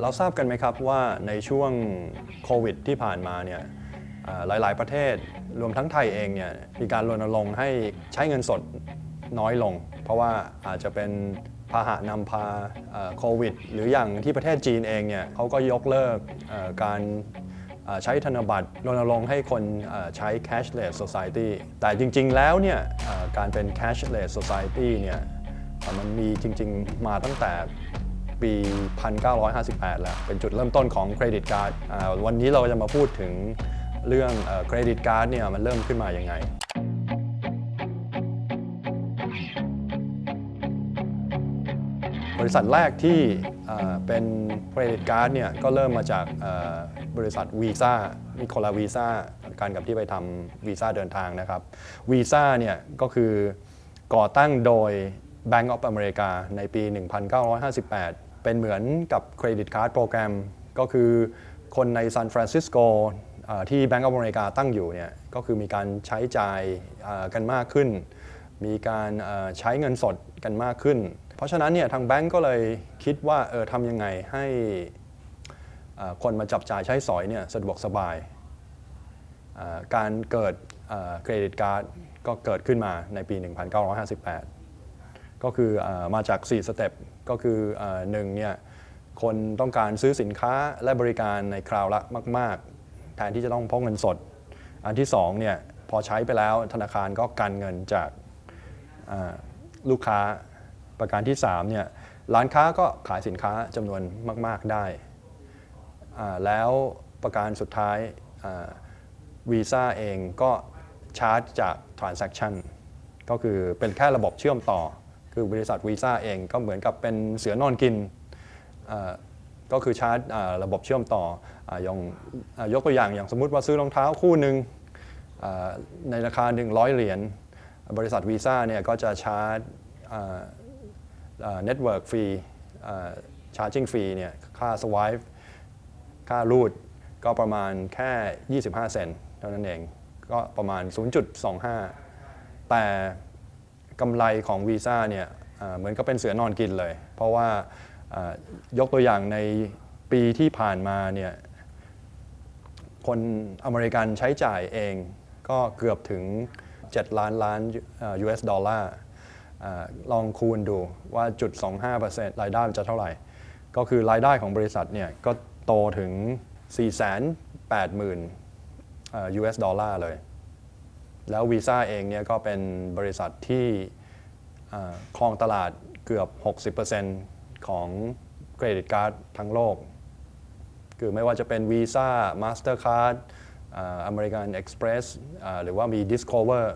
เราทราบกันไหมครับว่าในช่วงโควิดที่ผ่านมาเนี่ยหลาย ๆ ประเทศรวมทั้งไทยเองเนี่ยมีการรณรงค์ให้ใช้เงินสดน้อยลง เพราะว่าอาจจะเป็นพาหะนำพาโควิด หรืออย่างที่ประเทศจีนเองเนี่ยเขาก็ยกเลิกการใช้ธนบัตรรณรงค์ให้คนใช้ cashless society แต่จริง ๆ แล้วเนี่ยการเป็น cashless society เนี่ยมันมีจริง ๆ มาตั้งแต่ ปี 1958 แล้ว เป็นจุดเริ่มต้นของเครดิตการ์ดวันนี้เราจะมาพูดถึงเรื่องเครดิตการ์ดเนี่ยมันเริ่มขึ้นมาอย่างไงบริษัทแรกที่เป็นเครดิตการ์ดเนี่ยก็เริ่มมาจากบริษัทวีซ่านิโคลาวีซ่าการกับที่ไปทำวีซ่าเดินทางนะครับวีซ่าเนี่ยก็คือก่อตั้งโดย Bank of America ในปี 1958 เป็นเหมือนกับเครดิตการ์ดโปรแกรม ก็คือคนในซานฟรานซิสโกที่ Bank of America ตั้งอยู่เนี่ยก็คือมีการใช้จ่ายกันมากขึ้น มีการใช้เงินสดกันมากขึ้น เพราะฉะนั้นเนี่ยทางแบงก์ก็เลยคิดว่าเออทำยังไงให้คนมาจับจ่ายใช้สอยเนี่ยสะดวกสบาย การเกิดเครดิตการ์ดก็เกิดขึ้นมาในปี 1958 ก็คืออมาจาก 4 สเต็ปก็คืออหนึ่งเนี่ยคนต้องการซื้อสินค้าและบริการในคราวละมาก ๆ แทนที่จะต้องพกเงินสด อันที่2เนี่ยพอใช้ไปแล้วธนาคารก็กันเงินจากลูกค้าประการที่3เนี่ยร้านค้าก็ขายสินค้าจำนวนมาก ๆได้ แล้วประการสุดท้ายวีซ่าเองก็ชาร์จจาก Transaction ก็คือเป็นแค่ระบบเชื่อมต่อ คือบริษัทวีซ่าเองก็เหมือนกับเป็นเสือนอนกินก็คือชาร์จระบบเชื่อมต่ออาอย่างอยกตัวอย่างอย่างสมมุติว่าซื้อรองเท้าคู่หนึ่งในราคา 100 เหรียญบริษัทวีซ่าเนี่ยก็จะชาร์จเน็ตเวิร์กฟรีชาร์จิ่งฟรีเนี่ยค่าสวายค่ารูดก็ประมาณแค่ 25 เซนเท่านั้นเอง ก็ประมาณ 0.25 แต่ กำไรของวีซ่าเนี่ยเหมือนกับเป็นเสือนอนกินเลย เพราะว่ายกตัวอย่างในปีที่ผ่านมาเนี่ยคนอเมริกันใช้จ่ายเองก็เกือบถึง 7 ล้านล้าน US ดอลลาร์ลองคูณดูว่าจุด 25%รายได้จะเท่าไหร่ ก็คือรายได้ของบริษัทเนี่ยก็โตถึง 480,000อ่า US ดอลลาร์เลย แล้ววีซ่าเองเนี่ยก็เป็นบริษัทที่ครองตลาดเกือบ 60%ของเครดิตการ์ดทั้งโลก คือไม่ว่าจะเป็น Visa Mastercard อ่า American Express อ่าหรือว่ามี Discover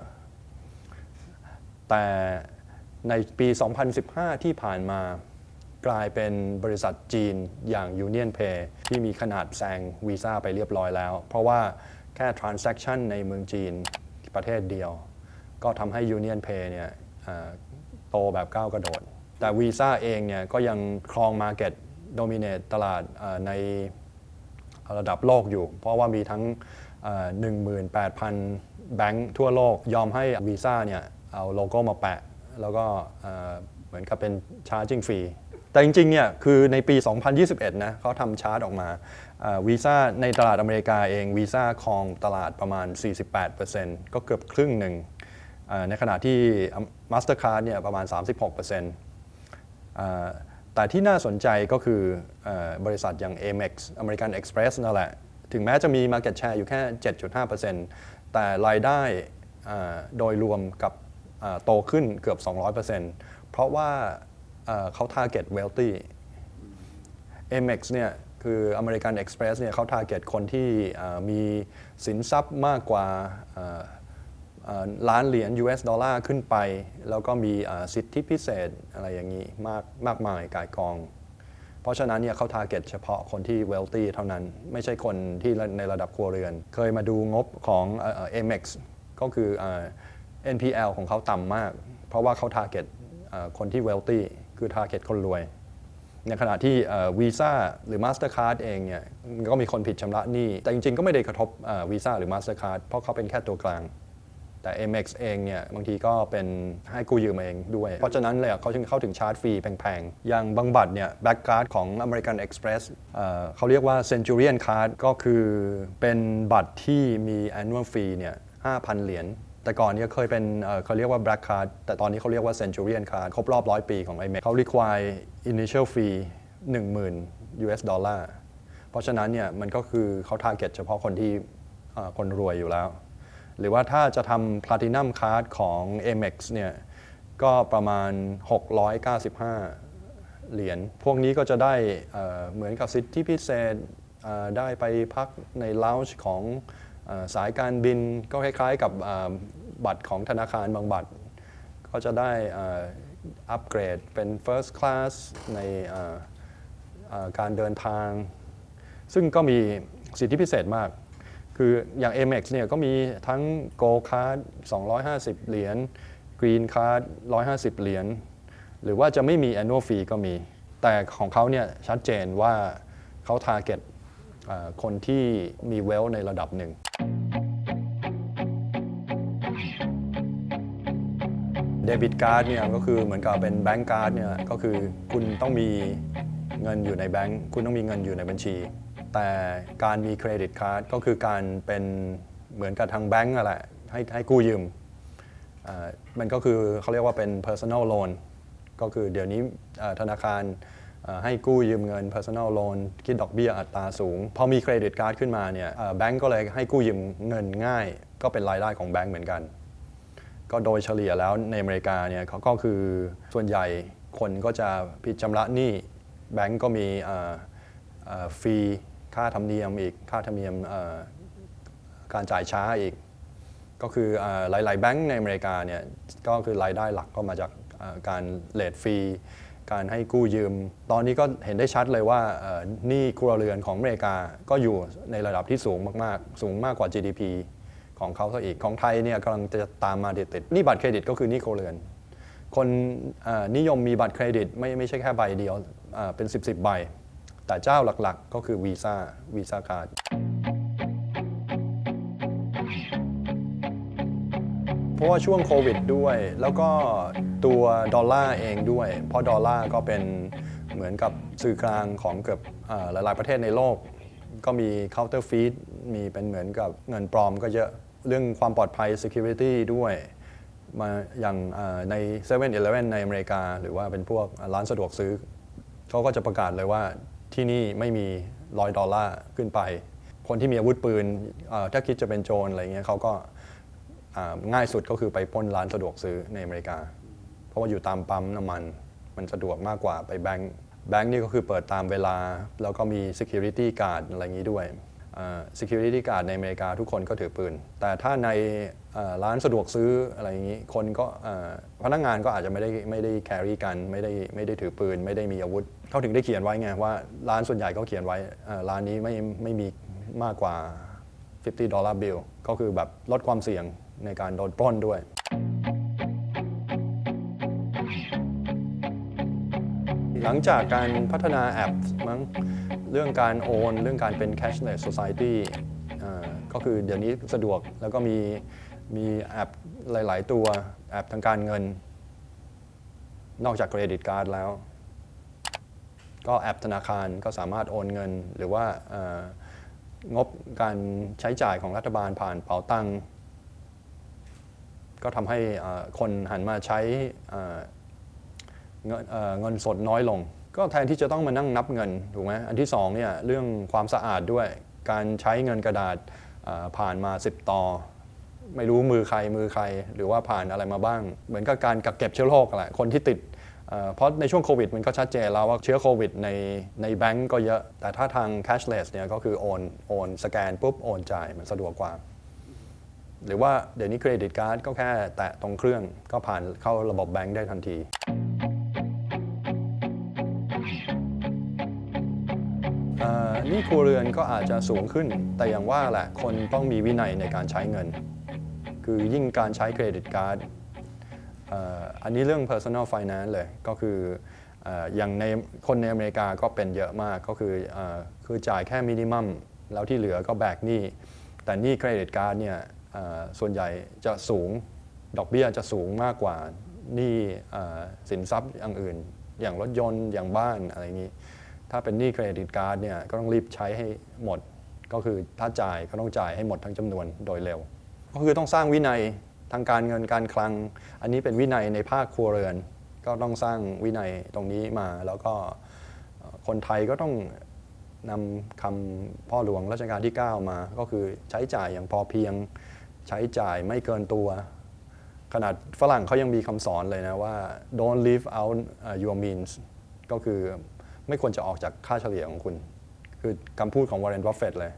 แต่ในปี 2015 ที่ผ่านมากลายเป็นบริษัทจีนอย่าง Union Pay ที่มีขนาดแซงวีซ่าไปเรียบร้อยแล้ว เพราะว่าแค่ transaction ในเมืองจีน ประเทศเดียว ก็ทำให้ Union Pay เนี่ยโตแบบก้าวกระโดด แต่วีซ่าเองเนี่ยก็ยังครอง Market Dominate ตลาดในระดับโลกอยู่ เพราะว่ามีทั้งเอ่อ18,000 แบงค์ทั่วโลก ยอมให้วีซ่าเนี่ยเอาโลโก้มาแปะ แล้วก็เหมือนกับเป็นชาร์จิ่งฟรี แต่จริงๆเนี่ยคือในปี 2021 นะเขาทำชาร์ตออกมาวีซ่าในตลาดอเมริกาเองวีซ่าครองตลาดประมาณ 48%ก็เกือบครึ่งหนึ่งในขณะที่ Mastercard เนี่ยประมาณ 36%แต่ที่น่าสนใจก็คืออบริษัทอย่าง Amex American Express นั่นแหละ ถึงแม้จะมี Market Share อยู่แค่ 7.5%แต่รายได้โดยรวมกับโตขึ้นเกือบ 200%เพราะว่า เขา target wealthy Amex เนี่ยคือ American Express เนี่ยเขา target คนที่มีสินทรัพย์มากกว่าล้านเหรียญ US ดอลลาร์ขึ้นไป แล้วก็มีสิทธิพิเศษอะไรอย่างนี้มากมากมายกายกอง เพราะฉะนั้นเนี่ยเขาทาร์เก็ตเฉพาะคนที่ wealthy เท่านั้น ไม่ใช่คนที่ในระดับครัวเรือน เคยมาดูงบของเอเอ่อ Amex ก็คือเอ่อ NPL ของเขาต่ำมาก เพราะว่าเขาทาร์เก็ตคนที่ wealthy คือทาร์เก็ตคนรวย ในขณะที่วีซ่าหรือ Mastercard เองเนี่ยก็มีคนผิดชำระหนี้ แต่จริงๆ ก็ไม่ได้กระทบวีซ่าหรือ Mastercard เพราะเขาเป็นแค่ตัวกลาง แต่ MX เองเนี่ยบางทีก็เป็นให้กู้ยืมเองด้วย เพราะฉะนั้นเลยเขาจึงเข้าถึงชาร์จฟรีแพงๆ อย่างบางบัตรเนี่ยแบ็กการ์ดของ American Express เเขาเรียกว่า Centurion Card ก็คือเป็นบัตรที่มี annual fee เนี่ย5,000 เหรียญ แต่ก่อนเนี่ยเคยเป็นเขาเรียกว่า Black Card แต่ตอนนี้เขาเรียกว่า Centurion Card ครบรอบ100ปีของ Amex เขา require initial fee 10,000 US ดอลลาร์เพราะฉะนั้นเนี่ยมันก็คือเขา target เฉพาะคนที่คนรวยอยู่แล้ว หรือว่าถ้าจะทำ Platinum Card ของ Amex เนี่ยก็ประมาณ 695 เหรียญ พวกนี้ก็จะได้เหมือนกับสิทธิพิเศษได้ไปพักในล o ว g e ของ สายการบินก็คล้ายๆกับบัตรของธนาคารบางบัตร ก็จะได้อัปเกรดเป็น First Class ในการเดินทาง ซึ่งก็มีสิทธิพิเศษมาก คืออย่าง Amex เนี่ยก็มีทั้ง Gold Card 250 เหรียญ Green Card 150 เหรียญ หรือว่าจะไม่มี annual fee ก็มี แต่ของเขาเนี่ยชัดเจนว่าเขา target เอ่อ คนที่มี wealth ในระดับหนึ่งเดบิตการ์ดเนี่ยก็คือเหมือนกับเป็นแบงก์การ์ดเนี่ยก็คือคุณต้องมีเงินอยู่ในแบงก์คุณต้องมีเงินอยู่ในบัญชี แต่การมีเครดิตการ์ดก็คือการเป็นเหมือนกับทางแบงก์อะแหละให้ให้กู้ยืมมันก็คือเขาเรียกว่าเป็น personal loan ก็คือเดี๋ยวนี้ธนาคาร ให้กู้ยืมเงิน personal loan คิดดอกเบี้ยอัตราสูง พอมีเครดิตการ์ดขึ้นมาเนี่ยแบงก์ก็เลยให้กู้ยืมเงินง่าย ก็เป็นรายได้ของแบงก์เหมือนกัน ก็โดยเฉลี่ยแล้วในอเมริกาเนี่ยเขาก็คือส่วนใหญ่คนก็จะผิดชำระหนี้แบงก์ก็มีฟรีค่าธรรมเนียมอีกค่าธรรมเนียมการจ่ายช้าอีก ก็คืออหลาย ๆ แบงก์ในอเมริกาเนี่ยก็คือรายได้หลักก็มาจากการเลทฟรี การให้กู้ยืม ตอนนี้ก็เห็นได้ชัดเลยว่าหนี้ครัวเรือนของอเมริกาก็อยู่ในระดับที่สูงมากๆ สูงมากกว่า GDP ของเขาซะอีกของไทยเนี่ยกำลังจะตามมาติดๆหนี่บัตรเครดิตก็คือหนี่ครัวเรือน คนนิยมมีบัตรเครดิตไม่ไม่ใช่แค่ใบเดียวเอ่อเป็น 10บสใบ แต่เจ้าหลักๆ ก็คือวีซ่าวีซ่าการ์ดเพราะว่าช่วงโควิดด้วย แล้วก็ ตัวดอลลาร์เองด้วย เพราะดอลลาร์ก็เป็นเหมือนกับสื่อกลางของเกือบหลาย ๆ ประเทศในโลก ก็มี counterfeit มีเป็นเหมือนกับเงินปลอมก็เยอะเรื่องความปลอดภัย security ด้วยมาอย่างเอ่อใน7 e เ e ่ e อในอเมริกา หรือว่าเป็นพวกร้านสะดวกซื้อ เขาก็จะประกาศเลยว่าที่นี่ไม่มีร้อยดอลลาร์ขึ้นไป คนที่มีอาวุธปืนถ้าคิดจะเป็นโจรอะไรเงี้ยเขาก็ง่ายสุดก็คือไปป้นร้านสะดวกซื้อในอเมริกา ราะว่าอยู่ตามปั๊มน้ำมัน มันสะดวกมากกว่าไปแบงก์แบงก์นี่ก็คือเปิดตามเวลา แล้วก็มี security guard อะไรอย่างนี้ด้วย security guard ในอเมริกาทุกคนก็ถือปืน แต่ถ้าในร้านสะดวกซื้ออะไรอย่างนี้ คนก็พนักงานก็อาจจะไม่ได้ไม่ได้ carry กันไม่ได้ไม่ได้ถือปืน ไม่ได้มีอาวุธ เขาถึงได้เขียนไว้ไงว่าร้านส่วนใหญ่เขาเขียนไว้ร้านนี้ไม่ไม่มีมากกว่า 50 ดอลลาร์บิลก็คือแบบลดความเสี่ยงในการโดนปล้นด้วย หลังจากการพัฒนาแอปมั้งเรื่องการโอน เรื่องการเป็น cashless society ก็คือเดี๋ยวนี้สะดวกแล้วก็มีมีแอปหลาย ๆ ตัวแอปทางการเงิน นอกจากเครดิตการ์ดแล้ว ก็แอปธนาคารก็สามารถโอนเงิน หรือว่างบการใช้จ่ายของรัฐบาลผ่านเป๋าตังก็ทำให้คนหันมาใช้ เงินเเงินสดน้อยลง ก็แทนที่จะต้องมานั่งนับเงินถูกไหมอันที่สองเนี่ยเรื่องความสะอาดด้วยการใช้เงินกระดาษผ่านมา 10 ต่อ ไม่รู้มือใครมือใคร หรือว่าผ่านอะไรมาบ้าง เหมือนกับการกักเก็บเชื้อโรคแหละคนที่ติดเอ่อเพราะในช่วงโควิดมันก็ชัดเจนแล้วว่าเชื้อโควิดในในแบงก์ก็เยอะ แต่ถ้าทาง cashless เนี่ยก็คือโอนโอนสแกนปุ๊บโอนจ่ายมันสะดวกกว่า หรือว่าเดี๋ยวนี้เครดิตการ์ดก็แค่แตะตรงเครื่องก็ผ่านเข้าระบบแบงก์ได้ทันที หนี่ครัวเรือนก็อาจจะสูงขึ้น แต่อย่างว่าแหละคนต้องมีวินัยในการใช้เงิน คือยิ่งการใช้เครดิตการ์ดอันนี้เรื่อง personal finance เลยก็คืออย่างในคนในอเมริกาก็เป็นเยอะมากก็คืออคือจ่ายแค่มินิมัมแล้วที่เหลือก็แบกหนี้ แต่หนี้เครดิตการ์ดเนี่ยส่วนใหญ่จะสูงดอกเบี้ยจะสูงมากกว่าหนี้เอ่อสินทรัพย์อย่างอื่น อย่างรถยนต์อย่างบ้านอะไรอย่างนี้ ถ้าเป็นหนี้เครดิตการ์ดเนี่ยก็ต้องรีบใช้ให้หมด ก็คือถ้าจ่ายก็ต้องจ่ายให้หมดทั้งจำนวนโดยเร็ว ก็คือต้องสร้างวินัยทางการเงินการคลัง อันนี้เป็นวินัยในภาคครัวเรือน ก็ต้องสร้างวินัยตรงนี้มาแล้วก็คนไทยก็ต้องนำคำพ่อหลวงรัชกาลที่ 9 มา ก็คือใช้จ่ายอย่างพอเพียง ใช้จ่ายไม่เกินตัว ขนาดฝรั่งเขายังมีคำสอนเลยนะว่า don't live out your means ก็คือ ไม่ควรจะออกจากค่าเฉลี่ยของคุณ คือคำพูดของ Warren Buffett เลย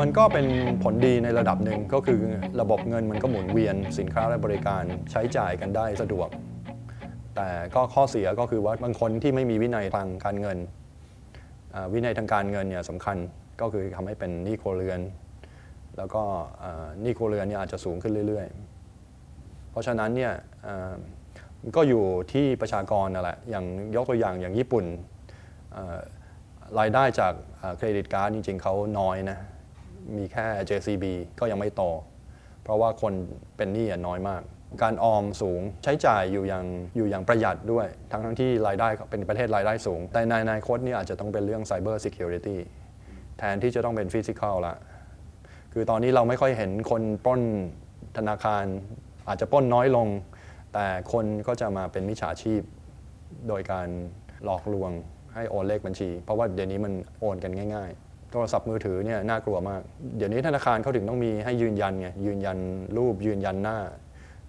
มันก็เป็นผลดีในระดับหนึ่งก็คือระบบเงินมันก็หมุนเวียนสินค้าและบริการใช้จ่ายกันได้สะดวก แต่ก็ข้อเสียก็คือว่าบางคนที่ไม่มีวินัยทางการเงิน วินัยทางการเงินเนี่ยสำคัญก็คือทำให้เป็นหนี้ครัวเรือน แล้วก็หนี้ครัวเรือนเนี่ยอาจจะสูงขึ้นเรื่อย ๆ ราะฉะนั้นเนี่ยก็อยู่ที่ประชากรนั่นแหละอย่างยกตัวอย่างอย่างญี่ปุ่นรายได้จากเครดิตการ์ดจริง ๆเขาน้อยนะมีแค่ JCB ก็ยังไม่โต เพราะว่าคนเป็นหนี้น้อยมาก การออมสูงใช้จ่ายอยู่อย่างอยู่อย่างประหยัดด้วย ทั้งทั้งที่รายได้เป็นประเทศรายได้สูง แต่ในอนาคตนี่อาจจะต้องเป็นเรื่อง Cyber Security แทนที่จะต้องเป็นฟิสิก a l ละคือตอนนี้เราไม่ค่อยเห็นคนปล้นธนาคาร อาจจะปล้นน้อยลง แต่คนก็จะมาเป็นมิจฉาชีพ โดยการหลอกลวงให้โอนเลขบัญชี เพราะว่าเดี๋ยวนี้มันโอนกันง่าย ๆ โทรศัพท์มือถือเนี่ยน่ากลัวมาก เดี๋ยวนี้ธนาคารเขาถึงต้องมีให้ยืนยันไงยืนยันรูปยืนยันหน้า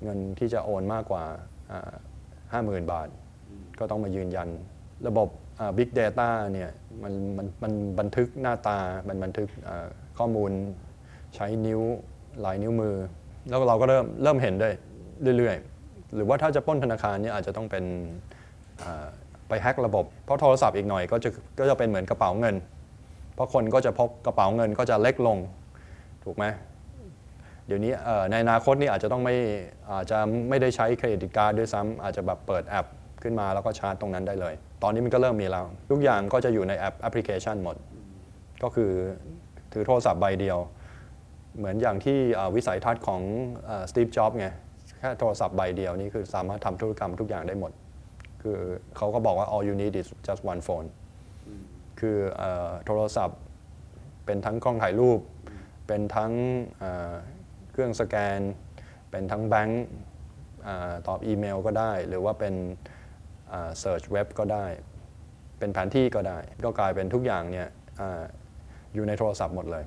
เงินที่จะโอนมากกว่าห้าหมื่นบาท ก็ต้องมายืนยัน ระบบอ่า Big Data เนี่ยมันมันมันบันทึกหน้าตา มันบันทึกข้อมูลใช้นิ้วลายนิ้วมือ แล้วเราก็เริ่มเริ่มเห็นได้เรื่อยๆ หรือว่าถ้าจะปล้นธนาคารเนี่ยอาจจะต้องเป็นไปแฮกระบบ เพราะโทรศัพท์อีกหน่อยก็จะก็จะเป็นเหมือนกระเป๋าเงิน เพราะคนก็จะพกกระเป๋าเงินก็จะเล็กลงถูกไหมเดี๋ยวนี้ในอนาคตนี่อาจจะต้องไม่อาจจะไม่ได้ใช้เครดิตการ์ดด้วยซ้ำอาจจะแบบเปิดแอปขึ้นมาแล้วก็ชาร์จตรงนั้นได้เลย ตอนนี้มันก็เริ่มมีแล้ว ทุกอย่างก็จะอยู่ในแอปแอปพลิเคชันหมด ก็คือถือโทรศัพท์ใบเดียว เหมือนอย่างที่วิสัยทัศน์ของสตีฟจ็อบไงแค่โทรศัพท์ใบเดียวนี่คือสามารถทำธุรกรรมทุกอย่างได้หมด คือเขาก็บอกว่า all you need is just one phone คือโทรศัพท์เป็นทั้งกล้องถ่ายรูป เป็นทั้งเครื่องสแกน เป็นทั้งแบงก์ตอบอีเมลก็ได้ หรือว่าเป็นเซิร์ชเว็บก็ได้ เป็นแผนที่ก็ได้ ก็กลายเป็นทุกอย่างเนี่ยออยู่ในโทรศัพท์หมดเลย